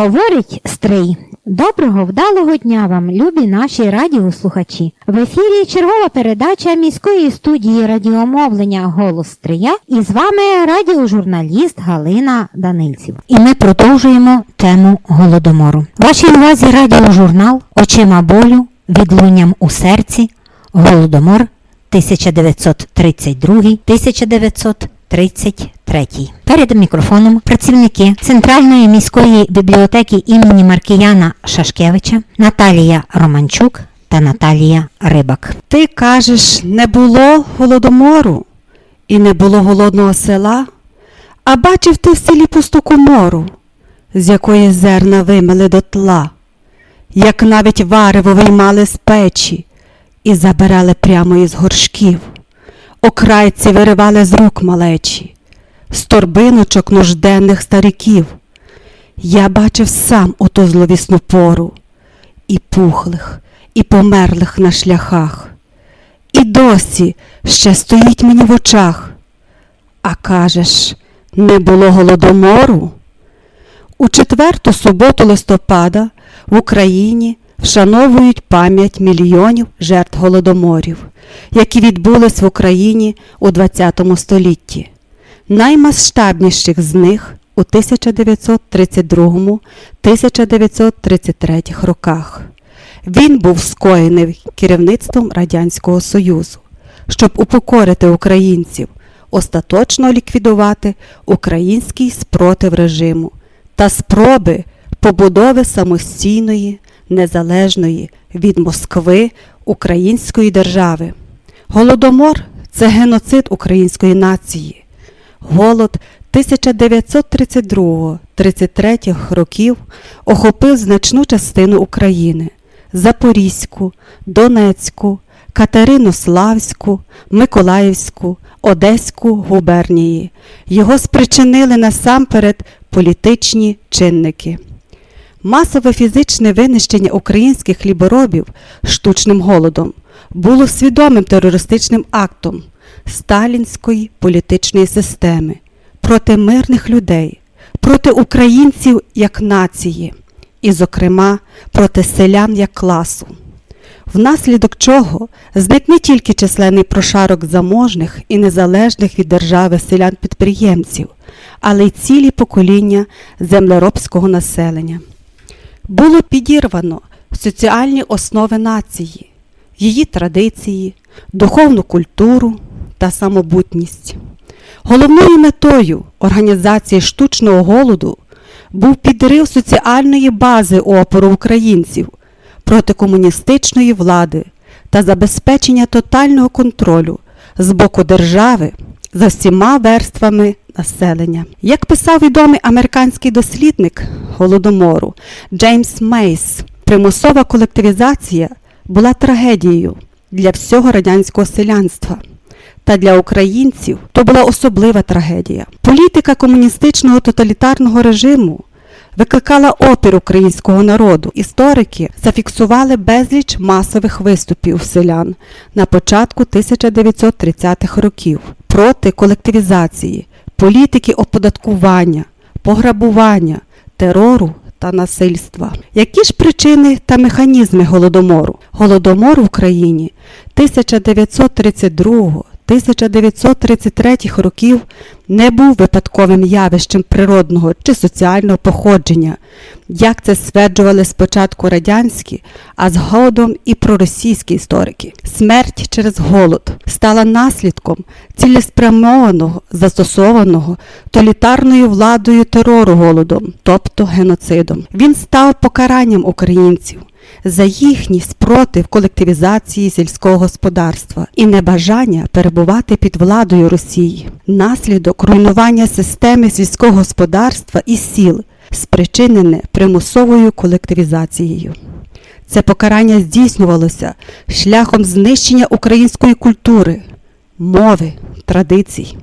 Говорить Стрий. Доброго вдалого дня вам, любі наші радіослухачі. В ефірі чергова передача міської студії радіомовлення Голос Стрия і з вами радіожурналіст Галина Данильців. І ми продовжуємо тему голодомору. Вашій увазі радіожурнал Очима болю відлунням у серці Голодомор 1932-1933. Перед мікрофоном працівники Центральної міської бібліотеки імені Маркіяна Шашкевича Наталія Романчук та Наталія Рибак. Ти кажеш, не було голодомору і не було голодного села, а бачив ти в селі пусту комору, з якої зерна вимили до тла, як навіть варево виймали з печі і забирали прямо із горшків, окрайці виривали з рук малечі, з торбиночок нужденних стариків. Я бачив сам оту зловісну пору, і пухлих, і померлих на шляхах, і досі ще стоїть мені в очах. А кажеш, не було голодомору? У четверту суботу листопада в Україні вшановують пам'ять мільйонів жертв голодоморів, які відбулись в Україні у ХХ столітті. Наймасштабніших з них у 1932-1933 роках. Він був скоєний керівництвом Радянського Союзу, щоб упокорити українців, остаточно ліквідувати український спротив режиму та спроби побудови самостійної, незалежної від Москви української держави. Голодомор це геноцид української нації. Голод 1932-33 років охопив значну частину України Запорізьку, Донецьку, Катеринославську, Миколаївську, Одеську губернії. Його спричинили насамперед політичні чинники. Масове фізичне винищення українських хліборобів штучним голодом було свідомим терористичним актом сталінської політичної системи проти мирних людей, проти українців як нації, і, зокрема, проти селян як класу. Внаслідок чого зник не тільки численний прошарок заможних і незалежних від держави селян-підприємців, але й цілі покоління землеробського населення. Було підірвано соціальні основи нації, її традиції, духовну культуру та самобутність. Головною метою організації штучного голоду був підрив соціальної бази опору українців проти комуністичної влади та забезпечення тотального контролю з боку держави за всіма верствами населення. Як писав відомий американський дослідник голодомору Джеймс Мейс, примусова колективізація була трагедією для всього радянського селянства. Та для українців то була особлива трагедія. Політика комуністичного тоталітарного режиму викликала опір українського народу. Історики зафіксували безліч масових виступів селян на початку 1930-х років проти колективізації, політики оподаткування, пограбування, терору та насильства. Які ж причини та механізми голодомору? Голодомор в Україні 1932 1933 років не був випадковим явищем природного чи соціального походження, як це стверджували спочатку радянські, а згодом і проросійські історики. Смерть через голод стала наслідком цілеспрямованого, застосованого толітарною владою терору голодом, тобто геноцидом. Він став покаранням українців за їхній спротив колективізації сільського господарства і небажання перебувати під владою Росії, наслідок руйнування системи сільського господарства і сіл, спричинене примусовою колективізацією. Це покарання здійснювалося шляхом знищення української культури, мови, традицій.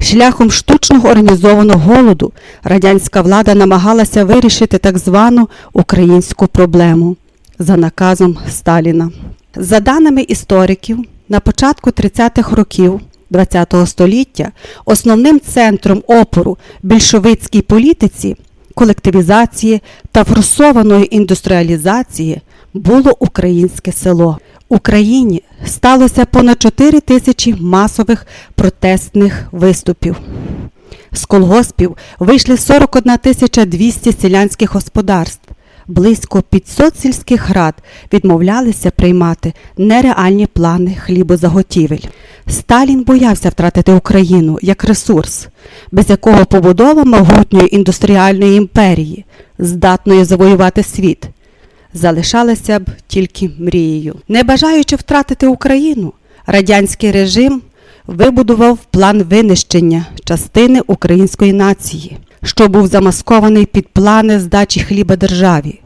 Шляхом штучного організованого голоду радянська влада намагалася вирішити так звану українську проблему за наказом Сталіна. За даними істориків, на початку 30-х років ХХ століття основним центром опору більшовицькій політиці, колективізації та форсованої індустріалізації було українське село. В Україні сталося понад 4 тисячі масових протестних виступів. З колгоспів вийшли 41 тисяча 200 селянських господарств. Близько 500 сільських рад відмовлялися приймати нереальні плани хлібозаготівель. Сталін боявся втратити Україну як ресурс, без якого побудова могутньої індустріальної імперії, здатної завоювати світ, залишалася б тільки мрією. Не бажаючи втратити Україну, радянський режим вибудував план винищення частини української нації, що був замаскований під плани здачі хліба державі.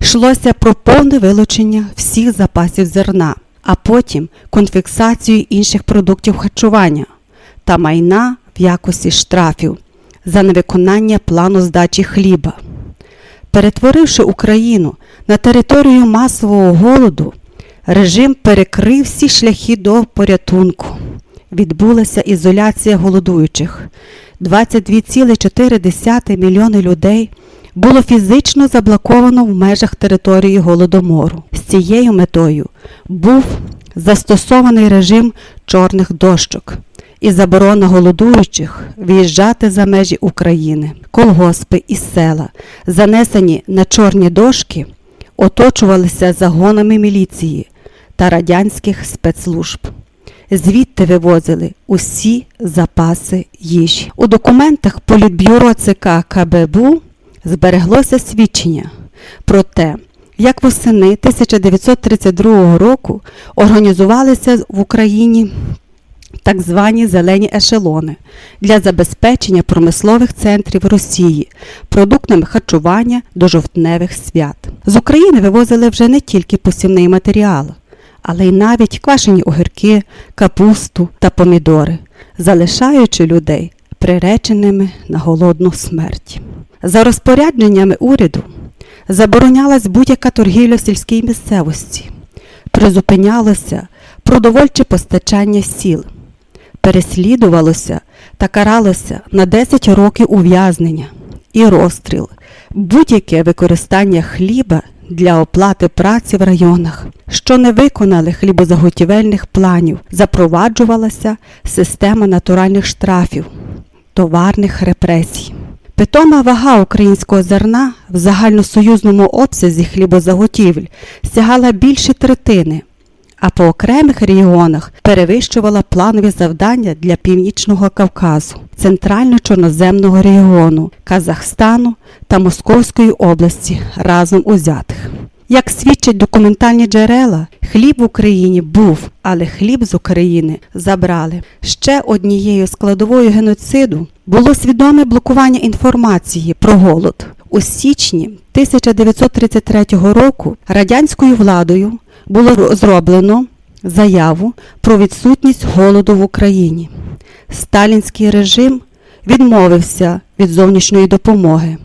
Йшлося про повне вилучення всіх запасів зерна, а потім конфіксацію інших продуктів харчування та майна в якості штрафів за невиконання плану здачі хліба. Перетворивши Україну на територію масового голоду, режим перекрив всі шляхи до порятунку. Відбулася ізоляція голодуючих. 22,4 мільйони людей було фізично заблоковано в межах території голодомору. З цією метою був застосований режим чорних дощок і заборона голодуючих виїжджати за межі України. Колгоспи і села, занесені на чорні дошки, оточувалися загонами міліції та радянських спецслужб. Звідти вивозили усі запаси їжі. У документах Політбюро ЦК КББУ збереглося свідчення про те, як восени 1932 року організувалися в Україні так звані зелені ешелони для забезпечення промислових центрів Росії продуктами харчування до жовтневих свят. З України вивозили вже не тільки посівний матеріал, але й навіть квашені огірки, капусту та помідори, залишаючи людей приреченими на голодну смерть. За розпорядженнями уряду заборонялась будь-яка торгівля в сільській місцевості, призупинялося продовольче постачання сіл, переслідувалося та каралося на 10 років ув'язнення і розстріл, будь-яке використання хліба для оплати праці в районах, що не виконали хлібозаготівельних планів, запроваджувалася система натуральних штрафів, товарних репресій. Питома вага українського зерна в загальносоюзному обсязі хлібозаготівель сягала більше третини, а по окремих регіонах перевищувала планові завдання для Північного Кавказу, Центрально-Чорноземного регіону, Казахстану та Московської області разом узятих. Як свідчать документальні джерела, хліб в Україні був, але хліб з України забрали. Ще однією складовою геноциду було свідоме блокування інформації про голод. У січні 1933 року радянською владою було зроблено заяву про відсутність голоду в Україні. Сталінський режим відмовився від зовнішньої допомоги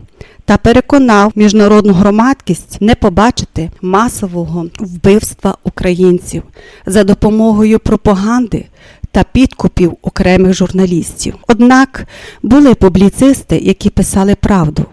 та переконав міжнародну громадськість не побачити масового вбивства українців за допомогою пропаганди та підкупів окремих журналістів. Однак були публіцисти, які писали правду,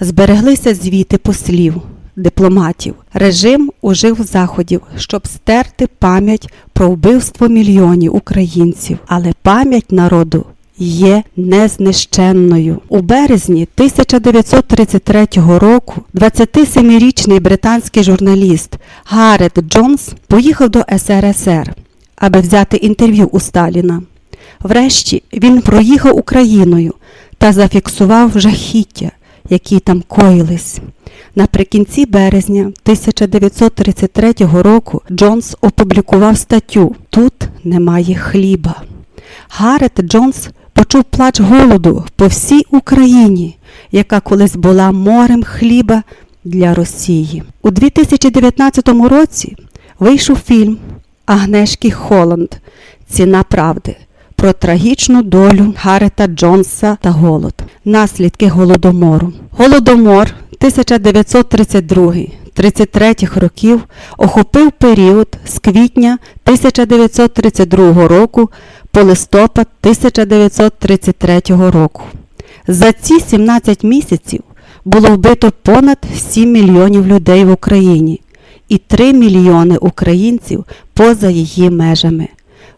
збереглися звіти послів. Дипломатів режим ужив заходів, щоб стерти пам'ять про вбивство мільйонів українців, але пам'ять народу є незнищенною. У березні 1933 року 27-річний британський журналіст Гарет Джонс поїхав до СРСР, аби взяти інтерв'ю у Сталіна. Врешті він проїхав Україною та зафіксував жахіття, які там коїлись. Наприкінці березня 1933 року Джонс опублікував статтю Тут немає хліба. Гарет Джонс почув плач голоду по всій Україні, яка колись була морем хліба для Росії. У 2019 році вийшов фільм Агнешки Холланд Ціна правди про трагічну долю Гарета Джонса та голод, наслідки голодомору. Голодомор 32-33 років охопив період з квітня 1932 року по листопад 1933 року. За ці 17 місяців було вбито понад 7 мільйонів людей в Україні і 3 мільйони українців поза її межами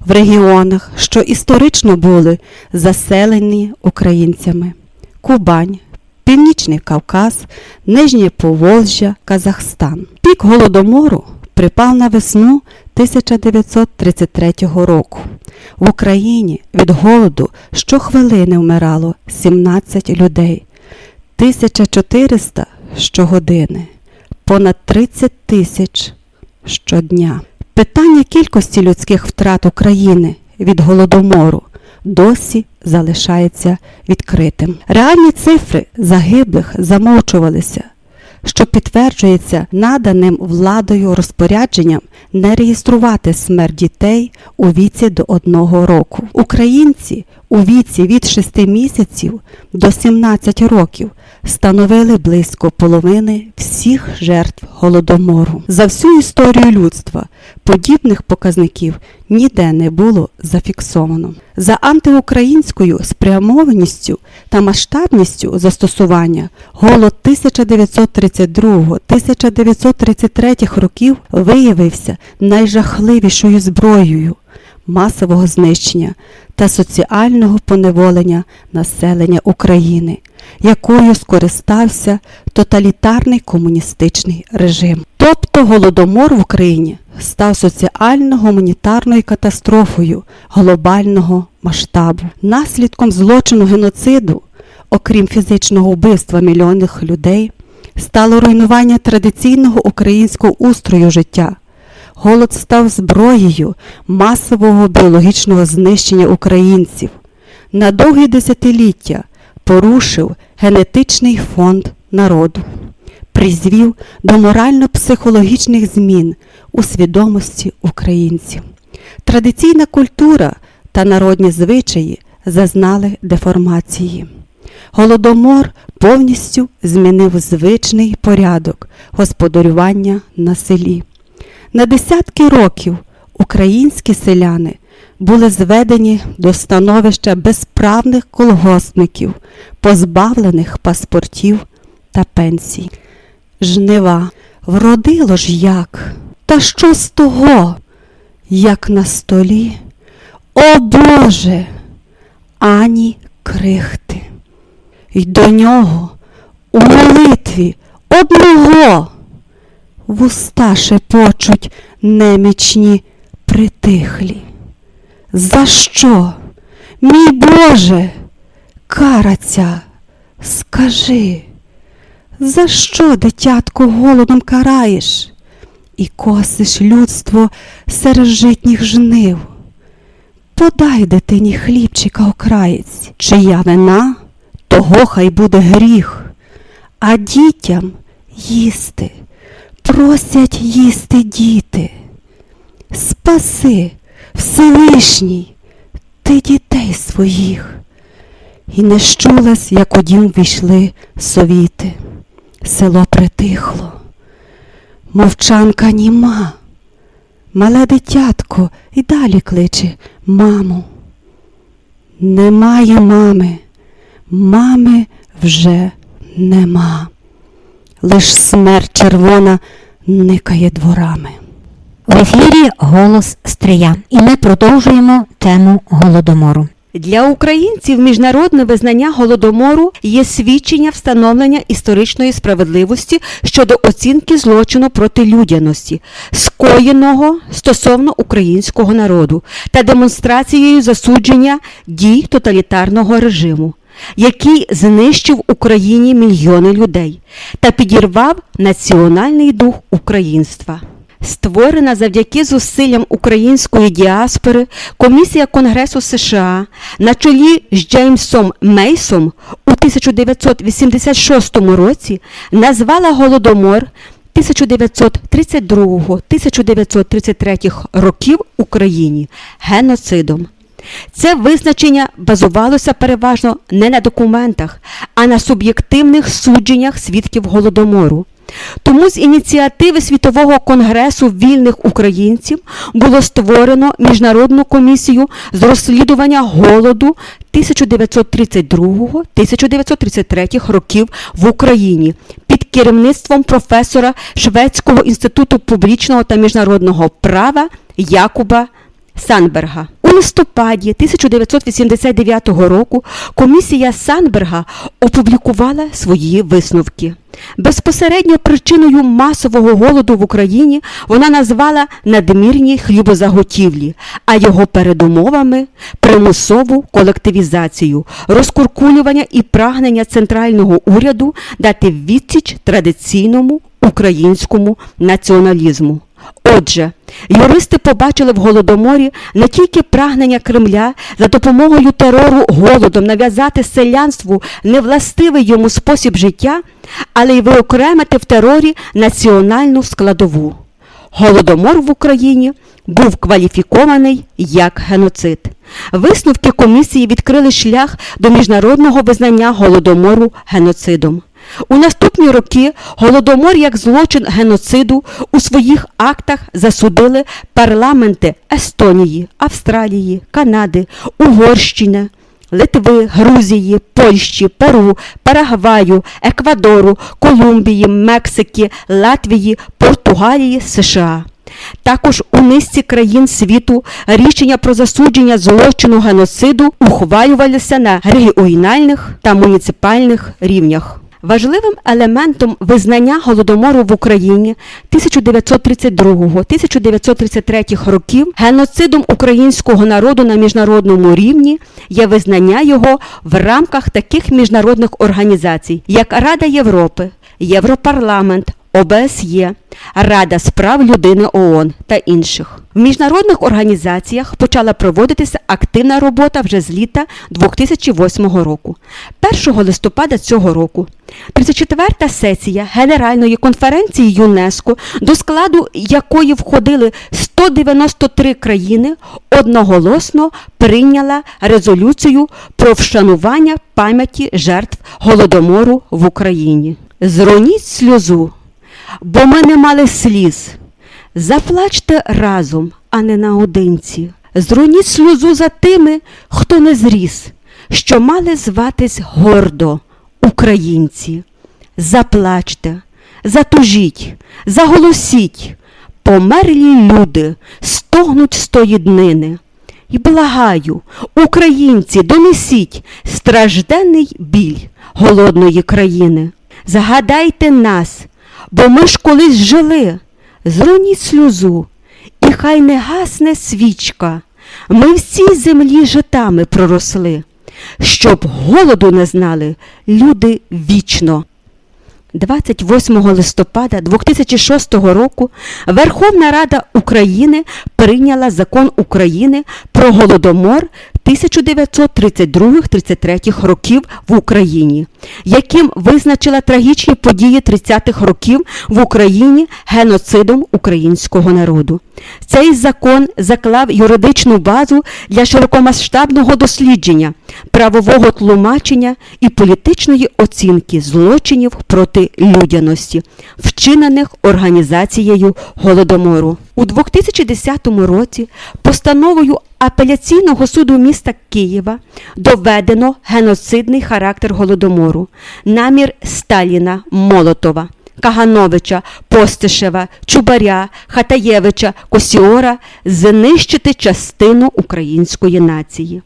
в регіонах, що історично були заселені українцями: Кубань, Північний Кавказ, Нижнє Поволжя, Казахстан. Пік голодомору припав на весну 1933 року. В Україні від голоду щохвилини вмирало 17 людей, 1400 щогодини, понад 30 тисяч щодня. Питання кількості людських втрат України від голодомору досі залишається відкритим. Реальні цифри загиблих замовчувалися, що підтверджується наданим владою розпорядженням не реєструвати смерть дітей у віці до одного року. Українці у віці від 6 місяців до 17 років становили близько половини всіх жертв голодомору. За всю історію людства подібних показників ніде не було зафіксовано. За антиукраїнською спрямованістю та масштабністю застосування голод 1932-1933 років виявився найжахливішою зброєю масового знищення та соціального поневолення населення України, якою скористався тоталітарний комуністичний режим. Тобто голодомор в Україні став соціально-гуманітарною катастрофою глобального масштабу. Наслідком злочину геноциду, окрім фізичного вбивства мільйонних людей, стало руйнування традиційного українського устрою життя. Голод став зброєю масового біологічного знищення українців. На довгі десятиліття порушив генетичний фонд народу, призвів до морально-психологічних змін у свідомості українців. Традиційна культура та народні звичаї зазнали деформації. Голодомор повністю змінив звичний порядок господарювання на селі. На десятки років українські селяни були зведені до становища безправних колгоспників, позбавлених паспортів та пенсій. Жнива вродило ж як, та що з того, як на столі, о Боже, ані крихти. Й до нього у молитві одного вуста шепочуть немічні притихлі. За що, мій Боже, кара скажи, за що, дитятко, голодом караєш і косиш людство серед житніх жнив? Подай дитині хлібчика окраєць, чия вина, того хай буде гріх, а дітям їсти, просять їсти діти. Спаси, Всевишній, ти дітей своїх. І не щулась, як у дім війшли совіти. Село притихло, мовчанка німа. Мале дитятко і далі кличе маму. Немає мами, мами вже нема. Лиш смерть червона никає дворами. В ефірі Голос Стрия. І ми продовжуємо тему голодомору. Для українців міжнародне визнання голодомору є свідчення встановлення історичної справедливості щодо оцінки злочину проти людяності, скоєного стосовно українського народу та демонстрацією засудження дій тоталітарного режиму, який знищив в Україні мільйони людей та підірвав національний дух українства. Створена завдяки зусиллям української діаспори комісія Конгресу США на чолі з Джеймсом Мейсом у 1986 році назвала Голодомор 1932-1933 років Україні геноцидом. Це визначення базувалося переважно не на документах, а на суб'єктивних судженнях свідків голодомору. Тому з ініціативи Світового конгресу вільних українців було створено міжнародну комісію з розслідування голоду 1932-1933 років в Україні під керівництвом професора Шведського інституту публічного та міжнародного права Якуба Санберга. Листопаді 1989 року комісія Санберга опублікувала свої висновки. Безпосередньо причиною масового голоду в Україні вона назвала надмірні хлібозаготівлі, а його передумовами примусову колективізацію, розкуркулювання і прагнення центрального уряду дати відсіч традиційному українському націоналізму. Отже, юристи побачили в голодоморі не тільки прагнення Кремля за допомогою терору голодом нав'язати селянству невластивий йому спосіб життя, але й виокремити в терорі національну складову. Голодомор в Україні був кваліфікований як геноцид. Висновки комісії відкрили шлях до міжнародного визнання голодомору геноцидом. У наступні роки голодомор як злочин геноциду у своїх актах засудили парламенти Естонії, Австралії, Канади, Угорщини, Литви, Грузії, Польщі, Перу, Парагваю, Еквадору, Колумбії, Мексики, Латвії, Португалії, США. Також у низці країн світу рішення про засудження злочину геноциду ухвалювалися на регіональних та муніципальних рівнях. Важливим елементом визнання голодомору в Україні 1932-1933 років геноцидом українського народу на міжнародному рівні є визнання його в рамках таких міжнародних організацій, як Рада Європи, Європарламент, ОБСЄ, Рада з прав людини ООН та інших. В міжнародних організаціях почала проводитися активна робота вже з літа 2008 року. 1 листопада цього року 34-та сесія Генеральної конференції ЮНЕСКО, до складу якої входили 193 країни, одноголосно прийняла резолюцію про вшанування пам'яті жертв голодомору в Україні. Зроніть сльозу бо ми не мали сліз. Заплачте разом, а не наодинці. Зроніть сльозу за тими, хто не зріс, що мали зватись гордо українці. Заплачте, затужіть, заголосіть, померлі люди стогнуть з днини. І благаю, українці, донесіть стражденний біль голодної країни. Згадайте нас, бо ми ж колись жили. Зроніть сльозу, і хай не гасне свічка. Ми всій землі житами проросли, щоб голоду не знали люди вічно. 28 листопада 2006 року Верховна Рада України прийняла закон України про голодомор 1932-33 років в Україні, яким визначила трагічні події 30-х років в Україні геноцидом українського народу. Цей закон заклав юридичну базу для широкомасштабного дослідження, правового тлумачення і політичної оцінки злочинів проти людяності, вчинених організацією Голодомору. У 2010 році постановою апеляційного суду міста Києва доведено геноцидний характер Голодомору, намір Сталіна Молотова. Кагановича, Постишева, Чубаря, Хатаєвича, Косіора знищити частину української нації.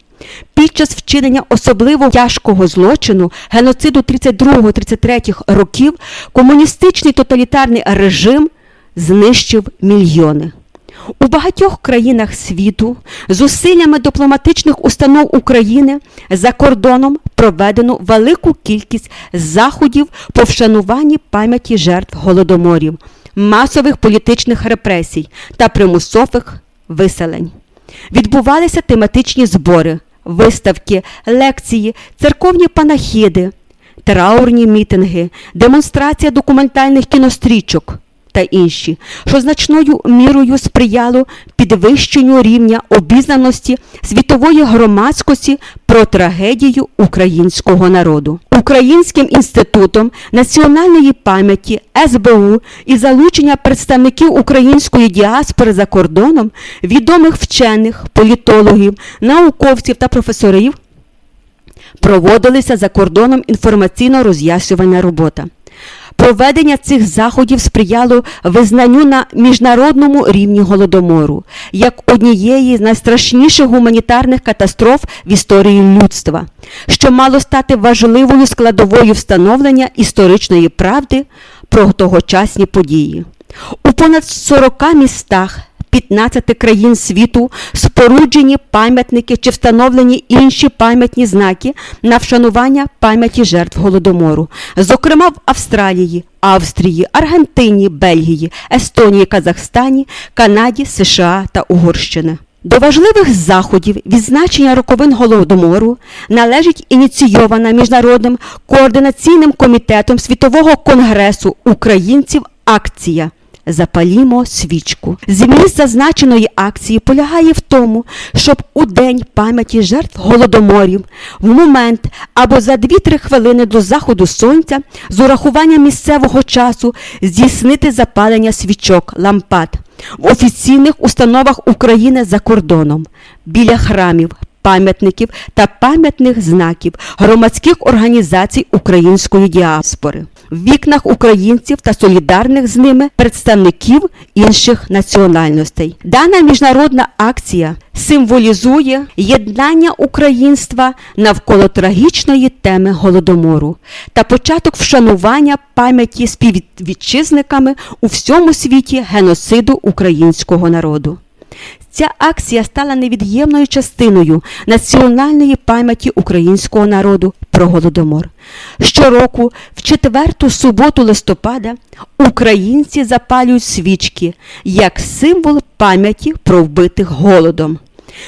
Під час вчинення особливо тяжкого злочину геноциду 32-33 років комуністичний тоталітарний режим знищив мільйони. У багатьох країнах світу зусиллями дипломатичних установ України за кордоном проведено велику кількість заходів по вшануванні пам'яті жертв голодоморів, масових політичних репресій та примусових виселень. Відбувалися тематичні збори, виставки, лекції, церковні панахіди, траурні мітинги, демонстрація документальних кінострічок та інші, що значною мірою сприяло підвищенню рівня обізнаності світової громадськості про трагедію українського народу. Українським інститутом національної пам'яті СБУ і залучення представників української діаспори за кордоном, відомих вчених, політологів, науковців та професорів проводилися за кордоном інформаційно-роз'яснювальна робота. Проведення цих заходів сприяло визнанню на міжнародному рівні голодомору як однієї з найстрашніших гуманітарних катастроф в історії людства, що мало стати важливою складовою встановлення історичної правди про тогочасні події. У понад 40 містах 15 країн світу споруджені пам'ятники чи встановлені інші пам'ятні знаки на вшанування пам'яті жертв голодомору, зокрема в Австралії, Австрії, Аргентині, Бельгії, Естонії, Казахстані, Канаді, США та Угорщини. До важливих заходів відзначення роковин голодомору належить ініційована міжнародним координаційним комітетом Світового конгресу українців акція Запалімо свічку. Зміст зазначеної акції полягає в тому, щоб у день пам'яті жертв голодоморів, в момент або за 2-3 хвилини до заходу сонця, з урахуванням місцевого часу, здійснити запалення свічок, лампад в офіційних установах України за кордоном, біля храмів, пам'ятників та пам'ятних знаків громадських організацій української діаспори, в вікнах українців та солідарних з ними представників інших національностей. Дана міжнародна акція символізує єднання українства навколо трагічної теми голодомору та початок вшанування пам'яті співвітчизниками у всьому світі геноциду українського народу. Ця акція стала невід'ємною частиною національної пам'яті українського народу про голодомор. Щороку, в четверту суботу листопада, українці запалюють свічки як символ пам'яті про вбитих голодом.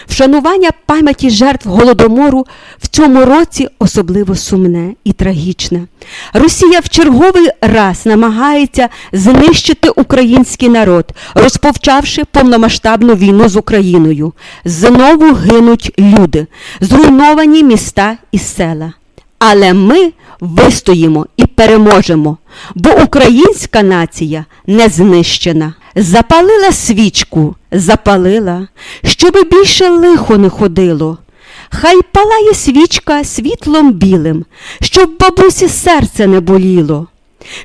Вшанування пам'яті жертв голодомору в цьому році особливо сумне і трагічне. Росія в черговий раз намагається знищити український народ, розпочавши повномасштабну війну з Україною. Знову гинуть люди, зруйновані міста і села. Але ми вистоїмо і переможемо, бо українська нація не знищена. Запалила свічку, запалила, щоби більше лихо не ходило. Хай палає свічка світлом білим, щоб бабусі серце не боліло,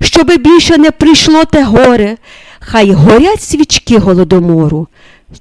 щоби більше не прийшло те горе, хай горять свічки голодомору.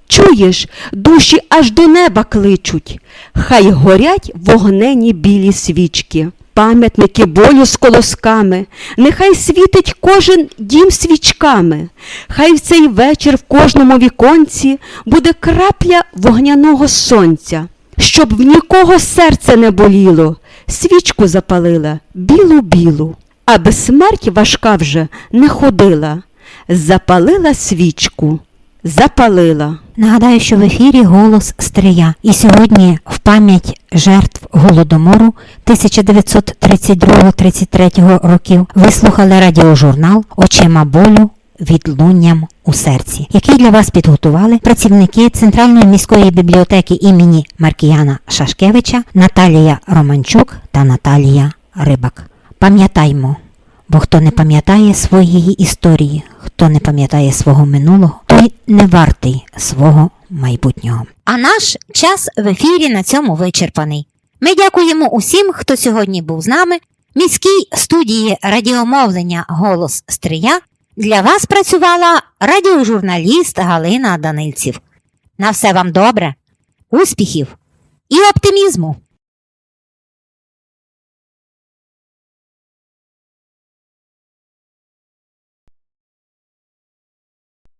Чуєш, душі аж до неба кличуть, хай горять вогнені білі свічки. Пам'ятники болю з колосками, нехай світить кожен дім свічками, хай в цей вечір в кожному віконці буде крапля вогняного сонця, щоб в нікого серце не боліло, свічку запалила білу-білу, аби смерть важка вже не ходила, запалила свічку, запалила. Нагадаю, що в ефірі голос Стрия. І сьогодні в пам'ять жертв голодомору 1932-33 років ви слухали радіожурнал Очима болю відлунням у серці, який для вас підготували працівники Центральної міської бібліотеки імені Маркіяна Шашкевича Наталія Романчук та Наталія Рибак. Пам'ятаймо, Бо хто не пам'ятає своєї історії, хто не пам'ятає свого минулого, той не вартий свого майбутнього. А наш час в ефірі на цьому вичерпаний. Ми дякуємо усім, хто сьогодні був з нами. Міській студії радіомовлення Голос Стрия для вас працювала радіожурналіст Галина Данильців. На все вам добре, успіхів і оптимізму!